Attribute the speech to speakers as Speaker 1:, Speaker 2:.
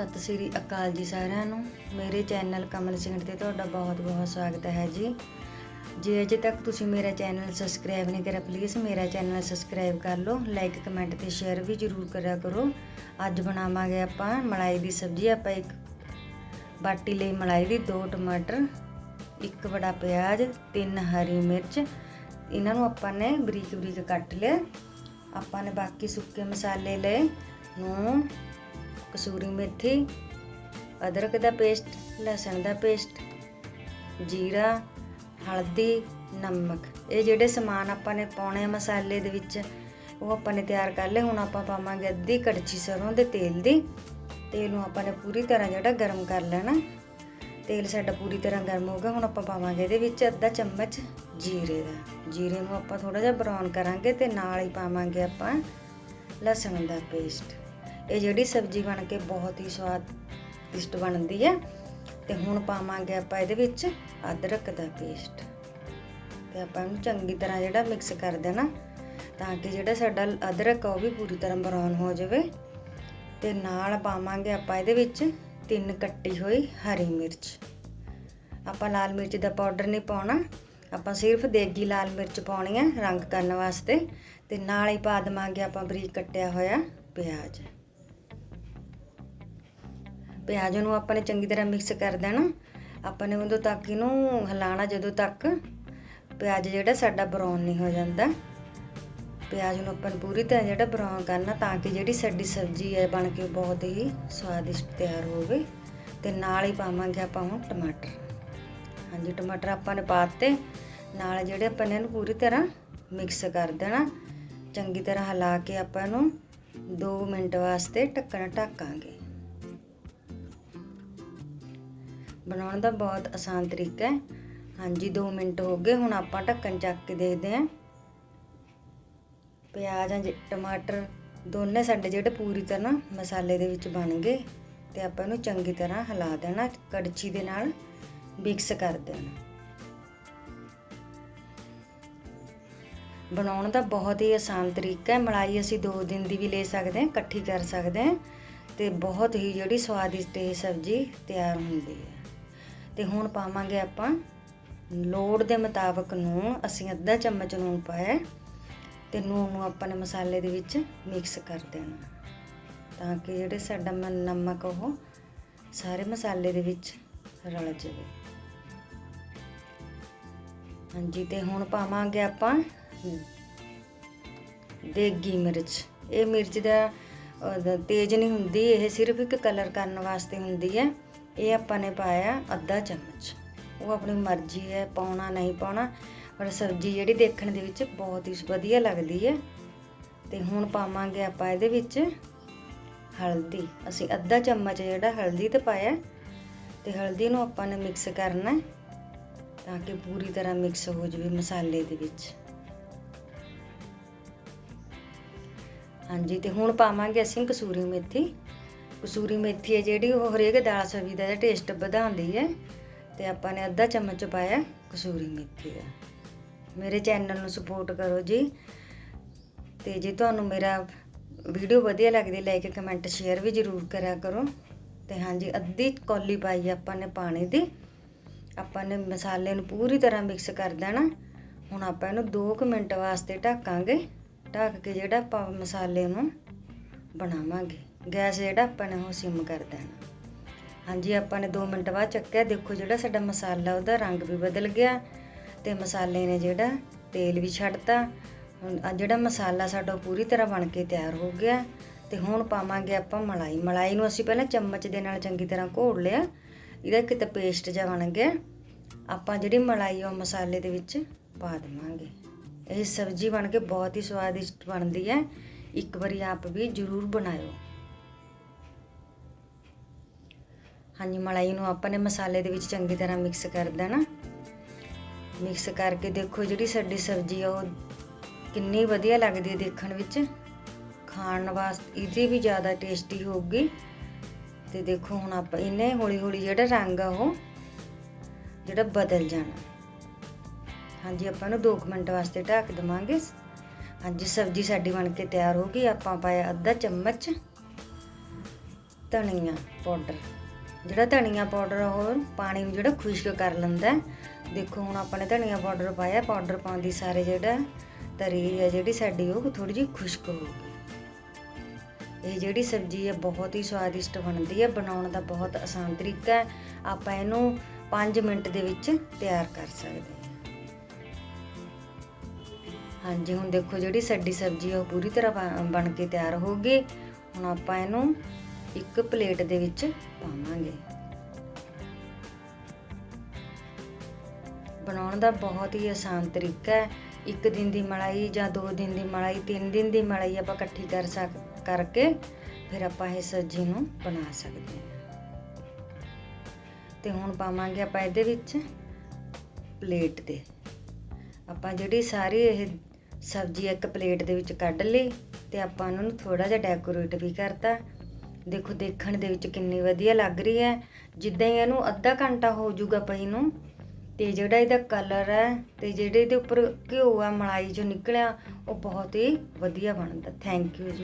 Speaker 1: ਸਤਿ ਸ੍ਰੀ ਅਕਾਲ ਜੀ ਸਾਰਿਆਂ ਨੂੰ। ਮੇਰੇ ਚੈਨਲ ਕਮਲ ਸਿੰਘ ਤੇ ਤੁਹਾਡਾ ਬਹੁਤ-ਬਹੁਤ ਸਵਾਗਤ ਹੈ ਜੀ। ਜੇ ਅਜੇ ਤੱਕ ਤੁਸੀਂ ਮੇਰਾ ਚੈਨਲ ਸਬਸਕ੍ਰਾਈਬ ਨਹੀਂ ਕਰਿਆ ਪਲੀਜ਼ ਮੇਰਾ ਚੈਨਲ ਸਬਸਕ੍ਰਾਈਬ ਕਰ ਲਓ ਲਾਈਕ ਕਮੈਂਟ ਤੇ ਸ਼ੇਅਰ ਵੀ ਜ਼ਰੂਰ ਕਰਿਆ ਕਰੋ। ਅੱਜ ਬਣਾਵਾਂਗੇ ਆਪਾਂ ਮਲਾਈ ਦੀ ਸਬਜ਼ੀ। ਆਪਾਂ ਇੱਕ ਬਾਟੀ ਲਈ ਮਲਾਈ ਦੀ ਦੋ ਟਮਾਟਰ, ਇੱਕ ਬੜਾ ਪਿਆਜ਼, ਤਿੰਨ ਹਰੀ ਮਿਰਚ। ਇਹਨਾਂ ਨੂੰ ਆਪਾਂ ਨੇ ਬਰੀਕ ਬਰੀਕ ਕੱਟ ਲਿਆ ਆਪਾਂ ਨੇ ਬਾਕੀ ਸੁੱਕੇ ਮਸਾਲੇ ਲਏ ਨੂੰ ਕਸੂਰੀ ਮੇਥੀ, ਅਦਰਕ ਦਾ ਪੇਸਟ, ਲਸਣ ਦਾ ਪੇਸਟ, ਜੀਰਾ, ਹਲਦੀ, ਨਮਕ। ਇਹ ਜਿਹੜੇ ਸਮਾਨ ਆਪਾਂ ਨੇ ਪਾਉਣੇ ਆ ਮਸਾਲੇ ਦੇ ਵਿੱਚ, ਉਹ ਆਪਾਂ ਨੇ ਤਿਆਰ ਕਰ ਲਏ। ਹੁਣ ਆਪਾਂ ਪਾਵਾਂਗੇ ਅੱਧੀ ਕੜਛੀ ਸਰੋਂ ਦੇ ਤੇਲ ਦੀ। ਤੇਲ ਨੂੰ ਆਪਾਂ ਨੇ ਪੂਰੀ ਤਰ੍ਹਾਂ ਜਿਹੜਾ ਗਰਮ ਕਰ ਲੈਣਾ। ਤੇਲ ਸਾਡਾ ਪੂਰੀ ਤਰ੍ਹਾਂ ਗਰਮ ਹੋ ਗਿਆ। ਹੁਣ ਆਪਾਂ ਪਾਵਾਂਗੇ ਇਹਦੇ ਵਿੱਚ ਅੱਧਾ ਚਮਚ ਜੀਰੇ ਦਾ। ਜੀਰੇ ਨੂੰ ਆਪਾਂ ਥੋੜਾ ਜਿਹਾ ਬਰਾਊਨ ਕਰਾਂਗੇ ਤੇ ਨਾਲ ਹੀ ਪਾਵਾਂਗੇ ਆਪਾਂ ਲਸਣ ਦਾ ਪੇਸਟ ਇਹ ਜਿਹੜੀ ਸਬਜ਼ੀ ਬਣ ਕੇ ਬਹੁਤ ਹੀ ਸਵਾਦਿਸ਼ਟ ਬਣਦੀ ਹੈ। ਤੇ ਹੁਣ ਪਾਵਾਂਗੇ ਆਪਾਂ ਇਹਦੇ ਵਿੱਚ ਅਦਰਕ ਦਾ ਪੇਸਟ। ਤੇ ਆਪਾਂ ਇਹਨੂੰ ਚੰਗੀ ਤਰ੍ਹਾਂ ਜਿਹੜਾ ਮਿਕਸ ਕਰ ਦੇਣਾ, ਤਾਂ ਕਿ ਜਿਹੜਾ ਸਾਡਾ ਅਦਰਕ ਆ ਉਹ ਵੀ ਪੂਰੀ ਤਰ੍ਹਾਂ ਬਰਾਊਨ ਹੋ ਜਾਵੇ। ਤੇ ਨਾਲ ਪਾਵਾਂਗੇ ਆਪਾਂ ਇਹਦੇ ਵਿੱਚ ਤਿੰਨ ਕੱਟੀ ਹੋਈ ਹਰੀ ਮਿਰਚ। ਆਪਾਂ ਲਾਲ ਮਿਰਚ ਦਾ ਪਾਊਡਰ ਨਹੀਂ ਪਾਉਣਾ। ਆਪਾਂ ਸਿਰਫ ਦੇਗੀ ਲਾਲ ਮਿਰਚ ਪਾਉਣੀ ਹੈ ਰੰਗ ਕਰਨ ਵਾਸਤੇ। ਤੇ ਨਾਲ ਹੀ ਪਾ ਦਵਾਂਗੇ ਆਪਾਂ ਬਰੀਕ ਕੱਟਿਆ ਹੋਇਆ ਪਿਆਜ਼। ਪਿਆਜ਼ ਨੂੰ ਆਪਾਂ ਨੇ ਚੰਗੀ ਤਰ੍ਹਾਂ ਮਿਕਸ ਕਰ ਦੇਣਾ। ਆਪਾਂ ਨੇ ਉਦੋਂ ਤੱਕ ਇਹਨੂੰ ਹਿਲਾਣਾ ਜਦੋਂ ਤੱਕ। ਪਿਆਜ਼ ਜਿਹੜਾ ਸਾਡਾ ਬਰਾਊਨ ਨਹੀਂ ਹੋ ਜਾਂਦਾ। ਪਿਆਜ਼ ਨੂੰ ਆਪਾਂ ਪੂਰੀ ਤਰ੍ਹਾਂ ਜਿਹੜਾ ਬਰਾਊਨ ਕਰਨਾ ਤਾਂ ਕਿ ਜਿਹੜੀ ਸਾਡੀ ਸਬਜ਼ੀ ਹੈ ਬਣ ਕੇ ਬਹੁਤ ਹੀ ਸਵਾਦਿਸ਼ਟ ਤਿਆਰ ਹੋਵੇ। ਤੇ ਨਾਲ ਹੀ ਪਾਵਾਂਗੇ ਆਪਾਂ ਹੁਣ ਟਮਾਟਰ। ਹਾਂਜੀ, ਟਮਾਟਰ ਆਪਾਂ ਨੇ ਪਾਤੇ। ਨਾਲ ਜਿਹੜੇ ਆਪਾਂ ਨੇ ਇਹਨੂੰ ਪੂਰੀ ਤਰ੍ਹਾਂ ਮਿਕਸ ਕਰ ਦੇਣਾ। ਚੰਗੀ ਤਰ੍ਹਾਂ ਹਿਲਾ ਕੇ ਆਪਾਂ ਇਹਨੂੰ 2 ਮਿੰਟ ਵਾਸਤੇ ਢੱਕਣ ਢੱਕਾਂਗੇ। ਬਣਾਉਣ ਦਾ ਬਹੁਤ ਆਸਾਨ ਤਰੀਕਾ ਹੈ। ਹਾਂਜੀ 2 ਮਿੰਟ ਹੋ ਗਏ, ਹੁਣ ਆਪਾਂ ਢੱਕਣ ਚੱਕ ਕੇ ਦੇਖਦੇ ਹਾਂ। ਪਿਆਜ਼ ਜਾਂ ਟਮਾਟਰ ਦੋਨੇ ਸਾਡੇ ਜਿਹੜੇ ਪੂਰੀ ਤਰ੍ਹਾਂ ਮਸਾਲੇ ਦੇ ਵਿੱਚ ਬਣ ਗਏ ਤੇ ਆਪਾਂ ਇਹਨੂੰ ਚੰਗੀ ਤਰ੍ਹਾਂ ਹਿਲਾ ਦੇਣਾ, ਕੜਛੀ ਦੇ ਨਾਲ ਮਿਕਸ ਕਰ ਦੇਣਾ। ਬਣਾਉਣ ਦਾ ਬਹੁਤ ਹੀ ਆਸਾਨ ਤਰੀਕਾ ਹੈ। ਮਲਾਈ ਅਸੀਂ 2 ਦਿਨ ਦੀ ਵੀ ਲੈ ਸਕਦੇ ਹਾਂ, ਇਕੱਠੀ ਕਰ ਸਕਦੇ ਹਾਂ ਤੇ ਬਹੁਤ ਹੀ ਜਿਹੜੀ ਸਵਾਦਿਸ਼ਟ ਇਹ ਸਬਜ਼ੀ ਤਿਆਰ ਹੁੰਦੀ ਹੈ। ਤੇ ਹੁਣ ਪਾਵਾਂਗੇ ਆਪਾਂ ਲੋੜ ਦੇ ਮੁਤਾਬਕ ਨੂਣ। ਅਸੀਂ ਅੱਧਾ ਚਮਚ ਨੂਣ ਪਾਇਆ ਤੇ ਨੂਣ ਨੂੰ ਆਪਾਂ ਨੇ ਮਸਾਲੇ ਦੇ ਵਿੱਚ ਮਿਕਸ ਕਰ ਦੇਣਾ ਤਾਂ ਕਿ ਜਿਹੜੇ ਸਾਡਾ ਨਮਕ ਉਹ ਸਾਰੇ ਮਸਾਲੇ ਦੇ ਵਿੱਚ ਰਲ ਜਾਵੇ। ਹਾਂਜੀ, ਤੇ ਹੁਣ ਪਾਵਾਂਗੇ ਆਪਾਂ ਦੇਗੀ ਮਿਰਚ। ਇਹ ਮਿਰਚ ਦਾ ਤੇਜ਼ ਨਹੀਂ ਹੁੰਦੀ, ਇਹ ਸਿਰਫ ਇੱਕ ਕਲਰ ਕਰਨ ਵਾਸਤੇ ਹੁੰਦੀ ਹੈ। ਇਹ ਆਪਾਂ ਨੇ ਪਾਇਆ ਅੱਧਾ ਚਮਚ। ਉਹ ਆਪਣੀ ਮਰਜ਼ੀ ਹੈ, ਪਾਉਣਾ ਨਹੀਂ ਪਾਉਣਾ, ਪਰ ਸਬਜ਼ੀ ਜਿਹੜੀ ਦੇਖਣ ਦੇ ਵਿੱਚ ਬਹੁਤ ਹੀ ਵਧੀਆ ਲੱਗਦੀ ਹੈ। ਤੇ ਹੁਣ ਪਾਵਾਂਗੇ ਆਪਾਂ ਇਹਦੇ ਵਿੱਚ ਹਲਦੀ। ਅਸੀਂ ਅੱਧਾ ਚਮਚ ਜਿਹੜਾ ਹਲਦੀ ਤੇ ਪਾਇਆ, ਤੇ ਹਲਦੀ ਨੂੰ ਆਪਾਂ ਨੇ ਮਿਕਸ ਕਰਨਾ ਤਾਂ ਕਿ ਪੂਰੀ ਤਰ੍ਹਾਂ ਮਿਕਸ ਹੋ ਜਾਵੇ ਮਸਾਲੇ ਦੇ ਵਿੱਚ। ਹਾਂਜੀ, ਤੇ ਹੁਣ ਪਾਵਾਂਗੇ ਅਸੀਂ ਕਸੂਰੀ ਮੇਥੀ। ਕਸੂਰੀ ਮੇਥੀ ਹੈ ਜਿਹੜੀ, ਉਹ ਹਰੇਕ ਦਾਲ ਸਬਜ਼ੀ ਦਾ ਟੇਸਟ ਵਧਾਉਂਦੀ ਹੈ। ਤੇ ਆਪਾਂ ਨੇ ਅੱਧਾ ਚਮਚ ਪਾਇਆ ਕਸੂਰੀ ਮੇਥੀ ਦਾ। ਮੇਰੇ ਚੈਨਲ ਨੂੰ ਸਪੋਰਟ ਕਰੋ ਜੀ। ਤੇ ਜੇ ਤੁਹਾਨੂੰ ਮੇਰਾ ਵੀਡੀਓ ਵਧੀਆ ਲੱਗਦੀ ਲਾਈਕ ਕਮੈਂਟ ਸ਼ੇਅਰ ਵੀ ਜ਼ਰੂਰ ਕਰਿਆ ਕਰੋ। ਤੇ ਹਾਂਜੀ, ਅੱਧੀ ਕੌਲੀ ਪਾਈ ਆਪਾਂ ਨੇ ਪਾਣੀ ਦੀ। ਆਪਾਂ ਨੇ ਮਸਾਲੇ ਨੂੰ ਪੂਰੀ ਤਰ੍ਹਾਂ ਮਿਕਸ ਕਰ ਦੇਣਾ। ਹੁਣ ਆਪਾਂ ਇਹਨੂੰ 2 ਮਿੰਟ ਵਾਸਤੇ ਢੱਕਾਂਗੇ। ਢੱਕ ਕੇ ਜਿਹੜਾ ਆਪਾਂ ਮਸਾਲੇ ਨੂੰ ਬਣਾਵਾਂਗੇ। ਗੈਸ ਜਿਹੜਾ ਆਪਾਂ ਨੇ ਉਹ ਸਿਮ ਕਰ ਦੇਣਾ। ਹਾਂਜੀ, ਆਪਾਂ ਨੇ 2 ਮਿੰਟ ਬਾਅਦ ਚੱਕਿਆ। ਦੇਖੋ ਜਿਹੜਾ ਸਾਡਾ ਮਸਾਲਾ, ਉਹਦਾ ਰੰਗ ਵੀ ਬਦਲ ਗਿਆ ਤੇ ਮਸਾਲੇ ਨੇ ਜਿਹੜਾ ਤੇਲ ਵੀ ਛੱਡਤਾ। ਹੁਣ ਆ ਜਿਹੜਾ ਮਸਾਲਾ ਸਾਡਾ ਪੂਰੀ ਤਰ੍ਹਾਂ ਬਣ ਕੇ ਤਿਆਰ ਹੋ ਗਿਆ ਤੇ ਹੁਣ ਪਾਵਾਂਗੇ ਆਪਾਂ ਮਲਾਈ। ਮਲਾਈ ਨੂੰ ਅਸੀਂ ਪਹਿਲਾਂ ਚਮਚ ਦੇ ਨਾਲ ਚੰਗੀ ਤਰ੍ਹਾਂ ਘੋਲ ਲਿਆ। ਇਹਦਾ ਕਿਤੇ ਪੇਸਟ ਜਿਹਾ ਬਣ ਗਿਆ। ਆਪਾਂ ਜਿਹੜੀ ਮਲਾਈ ਉਹ ਮਸਾਲੇ ਦੇ ਵਿੱਚ ਪਾ ਦੇਵਾਂਗੇ। ਇਹ ਸਬਜ਼ੀ ਬਣ ਕੇ ਬਹੁਤ ਹੀ ਸਵਾਦਿਸ਼ਟ ਬਣਦੀ ਹੈ। ਇੱਕ ਵਾਰੀ ਆਪ ਵੀ ਜ਼ਰੂਰ ਬਣਾਇਓ। ਹਾਂਜੀ, ਮਲਾਈ ਨੂੰ ਆਪਾਂ ਨੇ ਮਸਾਲੇ ਦੇ ਵਿੱਚ ਚੰਗੀ ਤਰ੍ਹਾਂ ਮਿਕਸ ਕਰ ਦੇਣਾ। ਮਿਕਸ ਕਰਕੇ ਦੇਖੋ ਜਿਹੜੀ ਸਾਡੀ ਸਬਜ਼ੀ ਆ, ਉਹ ਕਿੰਨੀ ਵਧੀਆ ਲੱਗਦੀ ਹੈ ਦੇਖਣ ਵਿੱਚ। ਖਾਣ ਵਾਸਤੇ ਇਹਦੀ ਵੀ ਜ਼ਿਆਦਾ ਟੇਸਟੀ ਹੋਊਗੀ। ਤੇ ਦੇਖੋ ਹੁਣ ਆਪਾਂ ਇਹਨੇ ਹੌਲੀ ਹੌਲੀ ਜਿਹੜਾ ਰੰਗ ਆ, ਉਹ ਜਿਹੜਾ ਬਦਲ ਜਾਣਾ। ਹਾਂਜੀ, ਆਪਾਂ ਨੂੰ 2 ਮਿੰਟ ਵਾਸਤੇ ਢੱਕ ਦਵਾਂਗੇ। ਹਾਂਜੀ, ਸਬਜ਼ੀ ਸਾਡੀ ਬਣ ਕੇ ਤਿਆਰ ਹੋ ਗਈ। ਆਪਾਂ ਪਾਇਆ ਅੱਧਾ ਚਮਚ ਧਨੀਆ ਪਾਊਡਰ। ਜਿਹੜਾ ਧਨੀਆ ਪਾਊਡਰ ਉਹ ਪਾਣੀ ਨੂੰ ਜਿਹੜਾ ਖੁਸ਼ਕ ਕਰ ਲੈਂਦਾ ਦੇਖੋ, ਹੁਣ ਆਪਾਂ ਨੇ ਧਨੀਆ ਪਾਊਡਰ ਪਾਇਆ, ਪਾਊਡਰ ਪਾਉਣ ਦੀ ਸਾਰੇ ਜਿਹੜਾ ਤਰੀ ਹੈ ਜਿਹੜੀ ਸਾਡੀ, ਉਹ ਥੋੜੀ ਜਿਹੀ ਖੁਸ਼ਕ ਹੋ ਗਈ ਇਹ ਜਿਹੜੀ ਸਬਜ਼ੀ ਹੈ ਬਹੁਤ ਹੀ ਸਵਾਦਿਸ਼ਟ ਬਣਦੀ ਹੈ ਬਣਾਉਣ ਦਾ ਬਹੁਤ ਆਸਾਨ ਤਰੀਕਾ ਹੈ। ਆਪਾਂ ਇਹਨੂੰ 5 ਮਿੰਟ ਦੇ ਵਿੱਚ ਤਿਆਰ ਕਰ ਸਕਦੇ ਹਾਂ। ਹਾਂਜੀ, ਹੁਣ ਦੇਖੋ ਜਿਹੜੀ ਸਾਡੀ ਸਬਜ਼ੀ ਹੈ ਉਹ ਪੂਰੀ ਤਰ੍ਹਾਂ ਬਣ- ਬਣ ਕੇ ਤਿਆਰ ਹੋ ਗਈ। ਹੁਣ ਆਪਾਂ ਇਹਨੂੰ ਇੱਕ ਪਲੇਟ ਦੇ ਵਿੱਚ ਪਾਵਾਂਗੇ। ਬਣਾਉਣ ਦਾ ਬਹੁਤ ਹੀ ਆਸਾਨ ਤਰੀਕਾ ਹੈ। ਇੱਕ ਦਿਨ ਦੀ ਮਲਾਈ ਜਾਂ ਦੋ ਦਿਨ ਦੀ ਮਲਾਈ, ਤਿੰਨ ਦਿਨ ਦੀ ਮਲਾਈ ਆਪਾਂ ਇਕੱਠੀ ਕਰ ਸਕ, ਕਰਕੇ ਫਿਰ ਆਪਾਂ ਇਹ ਸਬਜ਼ੀ ਨੂੰ ਬਣਾ ਸਕਦੇ ਹਾਂ। ਤੇ ਹੁਣ ਪਾਵਾਂਗੇ ਆਪਾਂ ਇਹਦੇ ਵਿੱਚ ਪਲੇਟ ਦੇ। ਆਪਾਂ ਜਿਹੜੀ ਸਾਰੀ ਇਹ ਸਬਜ਼ੀ ਇੱਕ ਪਲੇਟ ਦੇ ਵਿੱਚ ਕੱਢ ਲਈ ਤੇ ਆਪਾਂ ਉਹਨਾਂ ਨੂੰ ਥੋੜਾ ਜਿਹਾ ਡੈਕੋਰੇਟ ਵੀ ਕਰਤਾ। ਦੇਖੋ, ਦੇਖਣ ਦੇ ਵਿੱਚ ਕਿੰਨੀ ਵਧੀਆ ਲੱਗ ਰਹੀ ਹੈ। ਜਿੱਦਾਂ ਹੀ ਇਹਨੂੰ ਅੱਧਾ ਘੰਟਾ ਹੋ ਜਾਊਗਾ ਪਈ ਨੂੰ, ਤੇ ਜਿਹੜਾ ਇਹਦਾ ਕਲਰ ਹੈ ਤੇ ਜਿਹੜੇ ਇਹਦੇ ਉੱਪਰ ਘਿਓ ਆ ਮਲਾਈ ਜੋ ਨਿਕਲਿਆ, ਉਹ ਬਹੁਤ ਹੀ ਵਧੀਆ ਬਣਦਾ। ਥੈਂਕ ਯੂ ਜੀ।